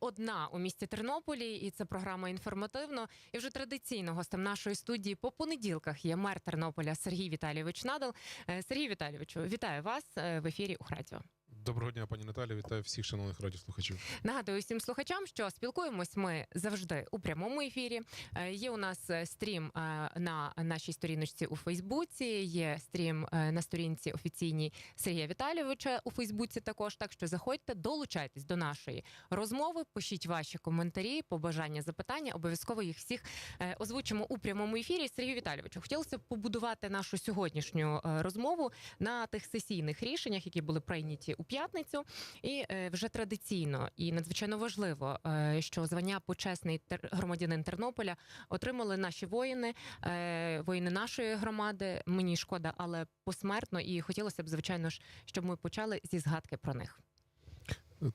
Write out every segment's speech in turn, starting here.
одна у місті Тернополі, і це програма інформативно. І вже традиційно гостем нашої студії по понеділках є мер Тернополя Сергій Віталійович Надал. Е, Сергій Віталійовичу, вітаю вас е, в ефірі Ухрадіо. Доброго дня, пані Наталі. Вітаю всіх шановних радіослухачів. Нагадую всім слухачам, що спілкуємось ми завжди у прямому ефірі. Е, Є у нас е, стрім е, на нашій сторіночці у Фейсбуці. Є стрім на сторінці офіційній Сергія Віталійовича у Фейсбуці. Також так що заходьте, долучайтесь до нашої розмови. Пишіть ваші коментарі, побажання, запитання. Обов'язково їх всіх озвучимо у прямому ефірі. Сергію Віталійовичу, хотілося б побудувати нашу сьогоднішню розмову на тих сесійних рішеннях, які були прийняті у п'ятницю. І е, вже традиційно і надзвичайно важливо, е, що звання почесний громадянин Тернополя отримали наші воїни, е, воїни нашої громади. Мені шкода, але посмертно. І хотілося б, звичайно ж, щоб ми почали зі згадки про них.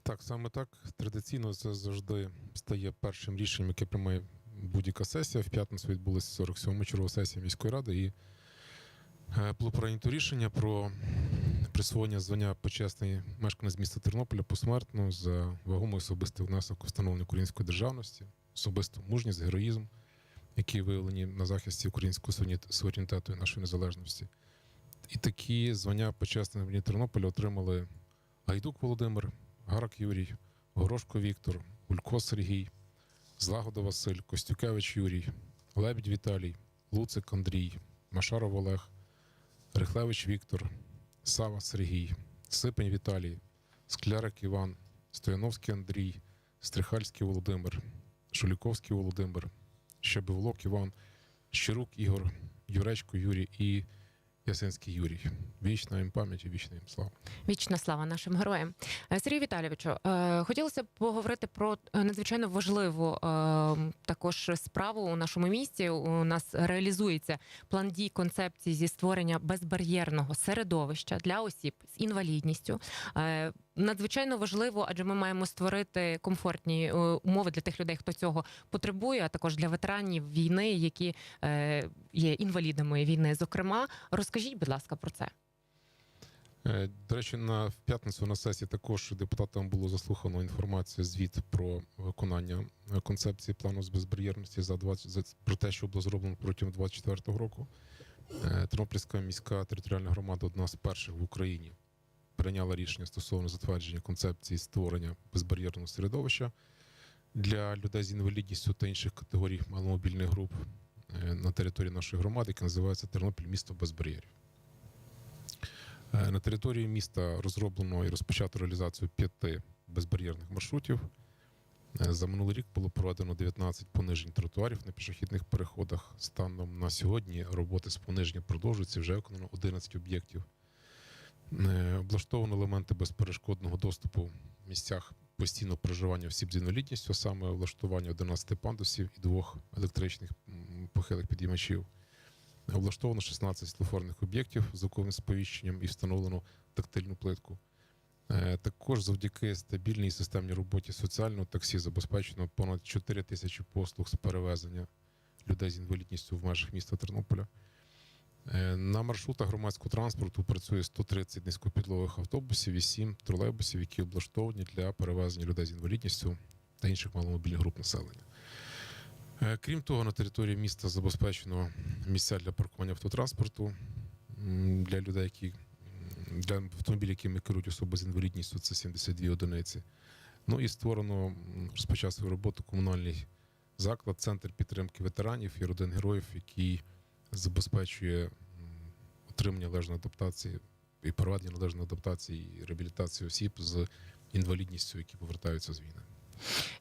Так, саме так. Традиційно це завжди стає першим рішенням, яке приймає будь-яка сесія. В п'ятницю відбулася 47-ма чергова сесія міської ради, і було прийнято рішення про присвоєння звання почесний мешканець міста Тернополя посмертно за вагомий особистий внесок у встановлення української державності, особисту мужність, героїзм, які виявлені на захисті українського суверенітету і нашої незалежності. І такі звання почесних мені Тернополя отримали Гайдук Володимир, Гарак Юрій, Горошко Віктор, Улько Сергій, Злагода Василь, Костюкевич Юрій, Лебідь Віталій, Луцик Андрій, Машаров Олег, Рихлевич Віктор, Сава Сергій, Сипень Віталій, Склярик Іван, Стояновський Андрій, Стрихальський Володимир, Шуліковський Володимир, Щебевлок Іван, Щирук Ігор, Юречко Юрій і Ясинський Юрій. Вічна їм пам'ять і вічна їм слава. Вічна слава нашим героям. Сергій Сергію Віталійовичу, е, хотілося б поговорити про е, надзвичайно важливу е, також справу у нашому місті. У нас реалізується план дій концепції зі створення безбар'єрного середовища для осіб з інвалідністю. Надзвичайно важливо, адже ми маємо створити комфортні е, умови для тих людей, хто цього потребує, а також для ветеранів війни, які е, є інвалідами війни. Зокрема, розкажіть, будь ласка, про це. Е, До речі, на в п'ятницю на сесії також депутатам було заслухано інформацію, звіт про виконання концепції плану з безбар'єрності за 20, за про те, що було зроблено протягом 24-го року. Тернопільська міська територіальна громада одна з перших в Україні прийняла рішення стосовно затвердження концепції створення безбар'єрного середовища для людей з інвалідністю та інших категорій маломобільних груп е, на території нашої громади, яка називається Тернопіль місто без бар'єрів. Е, На території міста розроблено і розпочато реалізацію п'яти безбар'єрних маршрутів. Е, За минулий рік було проведено 19 понижень тротуарів на пішохідних переходах. Станом на сьогодні роботи з пониження продовжуються. Вже виконано 11 об'єктів. Е, Облаштовано елементи безперешкодного доступу в місцях постійного проживання осіб з інвалідністю, а саме влаштування 11 пандусів і двох електричних похилих підіймачів. Облаштовано 16 світлофорних об'єктів з звуковим сповіщенням і встановлено тактильну плитку. Е, Також завдяки стабільній системній роботі соціального таксі забезпечено понад 4 тисячі послуг з перевезення людей з інвалідністю в межах міста Тернополя. Е, На маршрутах громадського транспорту працює 130 низькопідлових автобусів і 7 тролейбусів, які облаштовані для перевезення людей з інвалідністю та інших маломобільних груп населення. Е, Крім того, на території міста забезпечено місця для паркування автотранспорту для людей, які для автомобілів, якими керують особи з інвалідністю, це 72 одиниці. Ну і створено розпочав свою роботу комунальний заклад, центр підтримки ветеранів і родин героїв, який забезпечує отримання належної адаптації і проведення належної адаптації і реабілітації осіб з інвалідністю, які повертаються з війни.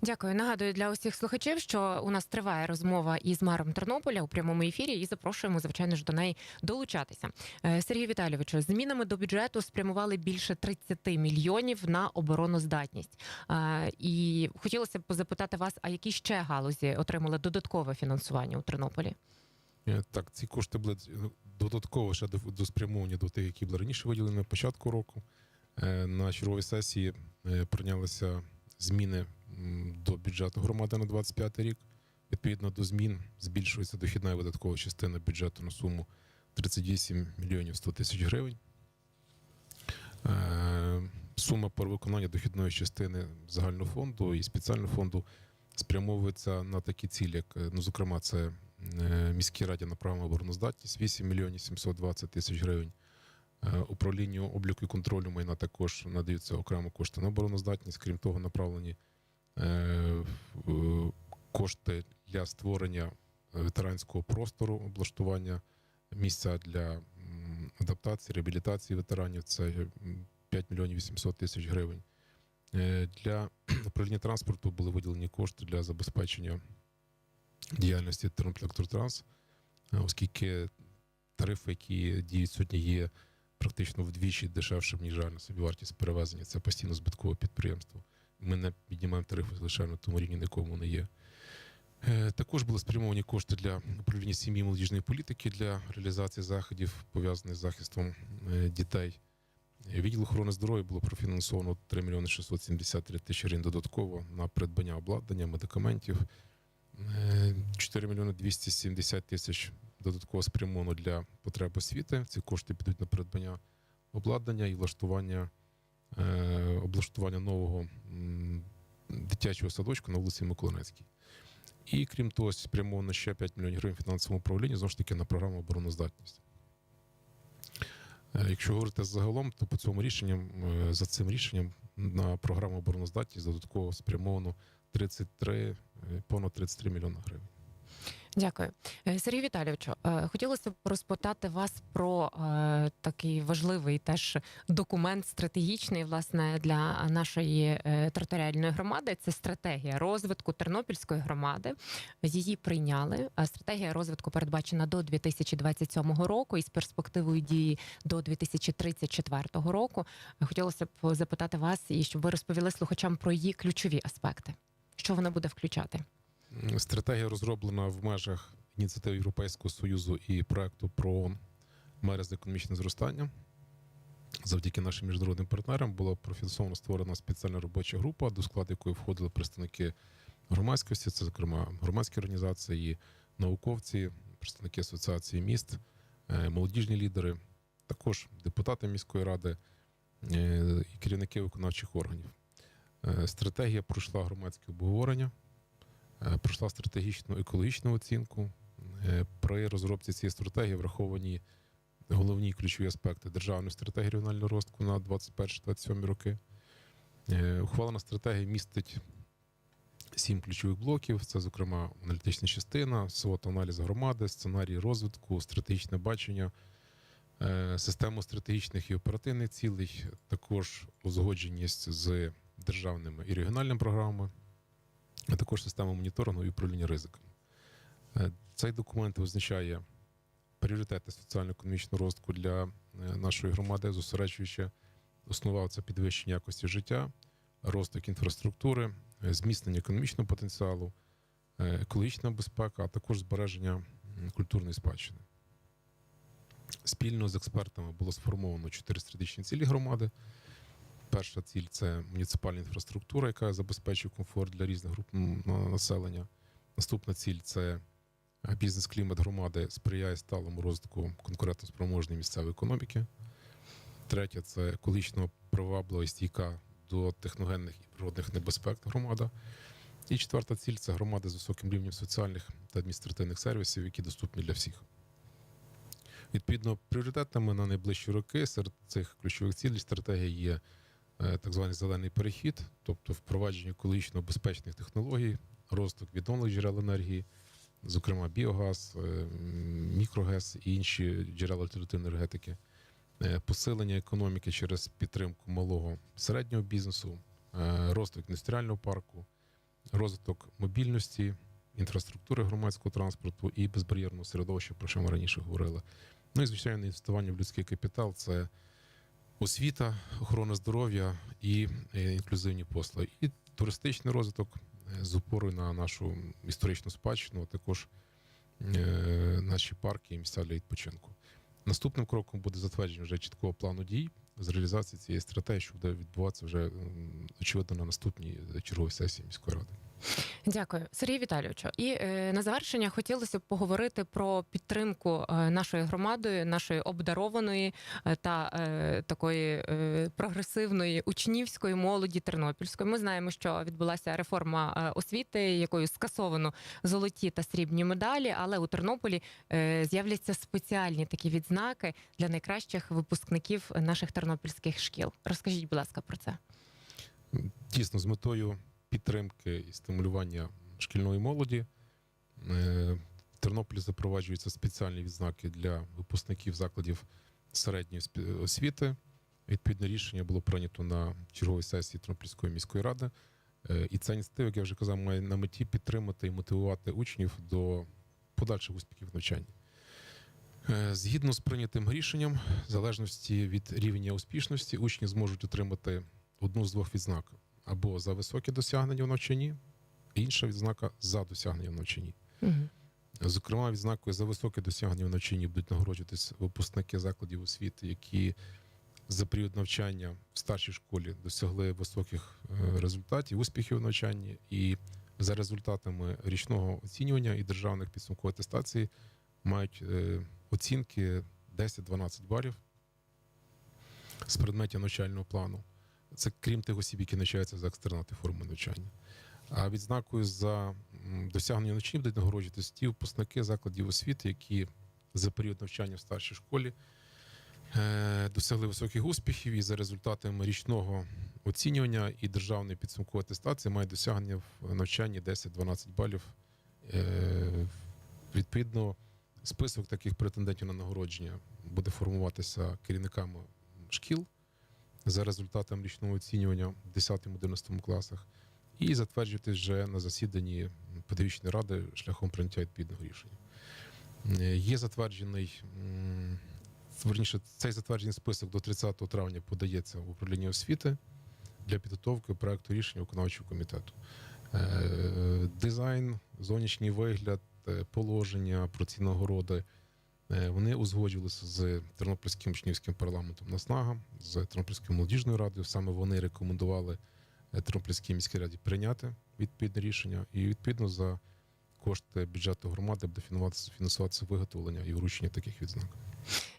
Дякую. Нагадую для усіх слухачів, що у нас триває розмова із мером Тернополя у прямому ефірі, і запрошуємо, звичайно ж, до неї долучатися. Е, Сергію Віталійовичу, змінами до бюджету спрямували більше 30 мільйонів на обороноздатність. Е, І хотілося б запитати вас, а які ще галузі отримали додаткове фінансування у Тернополі? Е, Так, ці кошти були е, додатково ще до, спрямовані до тих, які були раніше виділені на початку року. Е, На черговій сесії прийнялися зміни до бюджету громади на 25 рік. Відповідно до змін збільшується дохідна і видаткова частина бюджету на суму 38 мільйонів 100 тисяч гривень. Сума по дохідної частини загального фонду і спеціального фонду спрямовується на такі цілі, як ну, зокрема, це міській раді на правому обороноздатність 8 мільйонів 720 тисяч гривень. Е, Управлінню обліку і контролю майна також надаються окремо кошти на обороноздатність. Крім того, направлені е, е, кошти для створення ветеранського простору, облаштування місця для адаптації, реабілітації ветеранів. Це 5 мільйонів 800 тисяч гривень. Е, Для управління транспорту були виділені кошти для забезпечення діяльності Тернопіль-Електротранс, е, оскільки тарифи, які діють сьогодні, є практично вдвічі дешевшим, ніж реальна собівартість перевезення. Це постійно збиткове підприємство. Ми не піднімаємо тарифи лише на тому рівні, на якому вони є. Е, Також були спрямовані кошти для управління сім'ї молодіжної політики для реалізації заходів, пов'язаних з захистом е, дітей. Відділ охорони здоров'я було профінансовано 3 мільйони 673 тисячі гривень додатково на придбання обладнання, медикаментів. Е, 4 мільйони 270 тисяч додатково спрямовано для потреб освіти. Ці кошти підуть на придбання обладнання і влаштування, е, облаштування нового дитячого садочку на вулиці Миколинецькій. І крім того, спрямовано ще 5 мільйонів гривень фінансовому управлінню, знову ж таки, на програму обороноздатність. Е, Якщо говорити загалом, то по цьому рішенням, е, за цим рішенням на програму обороноздатність додатково спрямовано 33, е, понад 33 мільйони гривень. Дякую, Е, Сергій Віталійовичу. е, Хотілося б розпитати вас про такий важливий теж документ стратегічний, власне, для нашої територіальної громади. Це стратегія розвитку Тернопільської громади. Її прийняли. Стратегія розвитку передбачена до 2027 року із перспективою дії до 2034 року. Хотілося б запитати вас і щоб ви розповіли слухачам про її ключові аспекти. Що вона буде включати? Стратегія розроблена в межах ініціатив Європейського Союзу і проекту про мери з економічне зростання. Завдяки нашим міжнародним партнерам була профінансовано створена спеціальна робоча група, до складу якої входили представники громадськості, це, зокрема, громадські організації, науковці, представники асоціації міст, е, молодіжні лідери, також депутати міської ради е, і керівники виконавчих органів. Е, Стратегія пройшла громадське обговорення. Е, пройшла стратегічну екологічну оцінку. Е, При розробці цієї стратегії враховані головні ключові аспекти державної стратегії регіонального розвитку на 21-27 роки. Ухвалена стратегія містить сім ключових блоків. Це, зокрема, аналітична частина, свот аналіз громади, сценарій розвитку, стратегічне бачення, систему стратегічних і оперативних цілей, також узгодженість з державними і регіональними програмами а також система моніторингу і управління ризиками. Е, Цей документ визначає пріоритети соціально-економічного розвитку для е, нашої громади, зосереджуючи основа це підвищення якості життя, розвиток інфраструктури, е, зміцнення економічного потенціалу, екологічна безпека, а також збереження культурної спадщини. Спільно з експертами було сформовано чотири стратегічні цілі громади. Перша ціль це муніципальна інфраструктура, яка забезпечує комфорт для різних груп населення. Наступна ціль це бізнес-клімат громади сприяє сталому розвитку конкурентоспроможної місцевої економіки. Третя це екологічно приваблива стійка до техногенних і природних небезпек громада. І четверта ціль це громади з високим рівнем соціальних та адміністративних сервісів, які доступні для всіх. Відповідно, пріоритетами на найближчі роки серед цих ключових цілей стратегії є так званий зелений перехід, тобто впровадження екологічно безпечних технологій, розвиток відновлених джерел енергії, зокрема біогаз, е, мікрогаз і інші джерела альтернативної енергетики, е, посилення економіки через підтримку малого середнього бізнесу, е, розвиток індустріального парку, розвиток мобільності, інфраструктури громадського транспорту і безбар'єрного середовища, про що ми раніше говорили. Ну і звичайно, інвестування в людський капітал це освіта, охорона здоров'я і е, інклюзивні послуги, і туристичний розвиток е, з опорою на нашу історичну спадщину, а також е, наші парки і місця для відпочинку. Наступним кроком буде затвердження вже чіткого плану дій з реалізації цієї стратегії, що буде відбуватися вже очевидно на наступній черговій сесії міської ради. Дякую, Сергій Віталійовичу. І е, на завершення хотілося б поговорити про підтримку е, нашою громадою, нашої обдарованої е, та е, такої е, прогресивної учнівської молоді Тернопільської. Ми знаємо, що відбулася реформа е, освіти, якою скасовано золоті та срібні медалі. Але у Тернополі е, з'являться спеціальні такі відзнаки для найкращих випускників наших тернопільських шкіл. Розкажіть, будь ласка, про це. Дійсно, з метою підтримки і стимулювання шкільної молоді е, в Тернополі запроваджуються спеціальні відзнаки для випускників закладів середньої освіти. Відповідне рішення було прийнято на черговій сесії Тернопільської міської ради. Е, І ця ініціатива, як я вже казав, має на меті підтримати і мотивувати учнів до подальших успіхів в навчанні. Е, Згідно з прийнятим рішенням, в залежності від рівня успішності, учні зможуть отримати одну з двох відзнак або за високі досягнення в навчанні, інша відзнака за досягнення в навчанні. Угу. Зокрема, відзнакою за високе досягнення в навчанні будуть нагороджуватись випускники закладів освіти, які за період навчання в старшій школі досягли високих е, результатів, успіхів в навчанні, і за результатами річного оцінювання і державних підсумкових атестацій мають е, оцінки 10-12 балів з предметів навчального плану. Це крім тих осіб, які навчаються за екстернати форми навчання. А відзнакою за досягнення навчання будуть нагороджуватись ті випускники закладів освіти, які за період навчання в старшій школі е, досягли високих успіхів і за результатами річного оцінювання і державної підсумкової атестації мають досягнення в навчанні 10-12 балів. Е, відповідно, список таких претендентів на нагородження буде формуватися керівниками шкіл за результатами річного оцінювання в 10-11 класах і затверджувати вже на засіданні педагогічної ради шляхом прийняття відповідного рішення. Е, Є затверджений, верніше, цей затверджений список до 30 травня подається в управління освіти для підготовки проекту рішення виконавчого комітету. Е, Дизайн, зовнішній вигляд, е, положення про ці нагороди. Е, Вони узгоджувалися з Тернопільським учнівським парламентом Наснага, з Тернопільською молодіжною радою. Саме вони рекомендували е, Тернопільській міській раді прийняти відповідне рішення, і відповідно за кошти бюджету громади буде фінансуватися, виготовлення і вручення таких відзнак.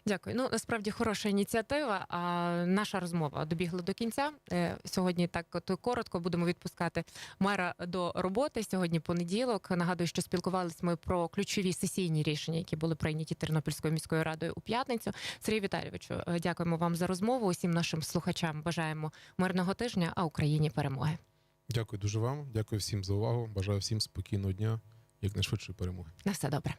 Дякую. Ну насправді хороша ініціатива. А наша розмова добігла до кінця. Е, Сьогодні так от коротко будемо відпускати мера до роботи. Сьогодні понеділок. Нагадую, що спілкувалися ми про ключові сесійні рішення, які були прийняті Тернопільською міською радою у п'ятницю. Сергій Віталійовичу, е, дякуємо вам за розмову. Усім нашим слухачам бажаємо мирного тижня, а Україні перемоги. Дякую дуже вам. Дякую всім за увагу. Бажаю всім спокійного дня, якнайшвидшої перемоги. На все добре.